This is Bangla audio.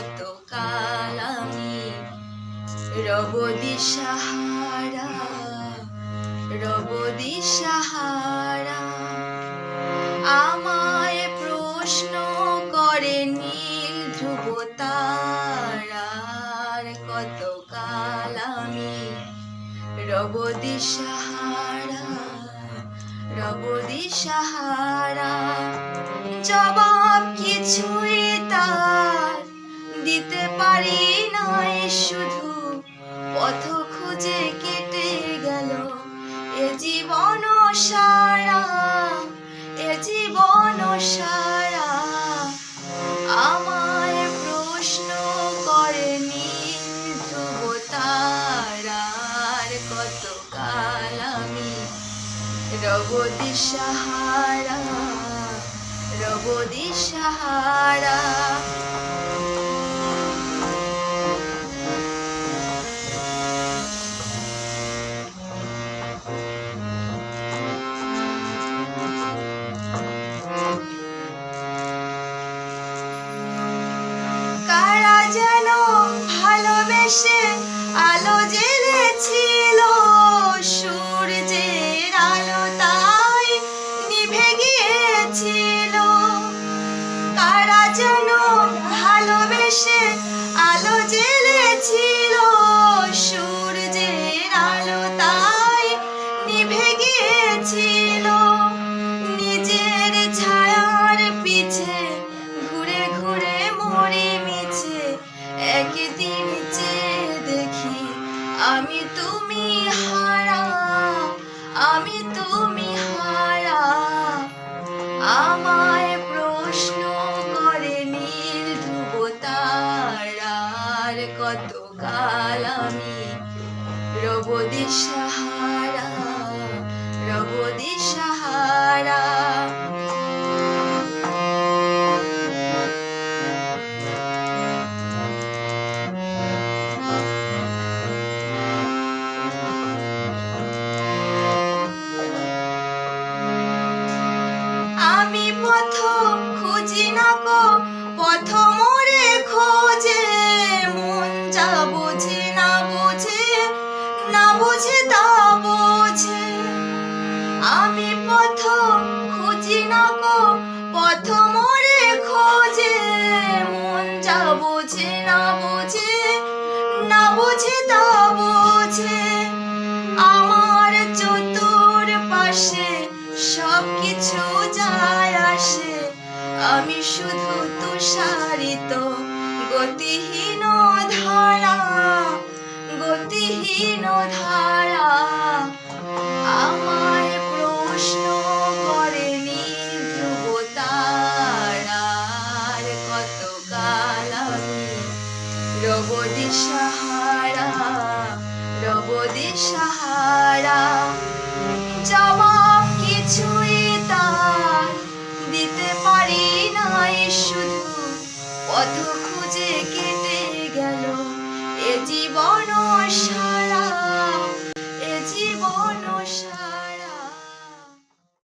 কতকাল আমি রব দিশাহারা রব দিশাহারা। আমায় প্রশ্ন করে নীল ধ্রুব তার কতকাল আমি রব দিশাহারা রব দিশাহারা। জবাব কিছুই তার দিতে পারি নাই শুধু। পথ খুঁজে কেটে গেল। এ জীবন সারা, এ জীবন সারা। আমায় প্রশ্ন করে নীল ধ্রুব তারার কত আমি রব দিশাহারা রব দিশাহারা। আমি তুমি হারা, আমি তুমি হারা। আমায় প্রশ্ন করে নীল ধ্রুব তারার কত কাল আমি রব দিশাহারা না বোঝে আমি পথ খুঁজি না গো পথ মোরে খোঁজে। মন যা বোঝে, না বোঝে না বোঝে তা বোঝে আমার চতুর পাশে সব কিছু যায় আসে। আমি শুধু তুষারিত, গতিহীন ধারা গতিহীন ধারা আমায় প্রশ্ন করে ধ্রুব তারার কত কাল আমি রব দিশাহারা রব দিশাহারা জবাব কিছুই তার দিতে পারি নাই শুধু পথ জীবন সা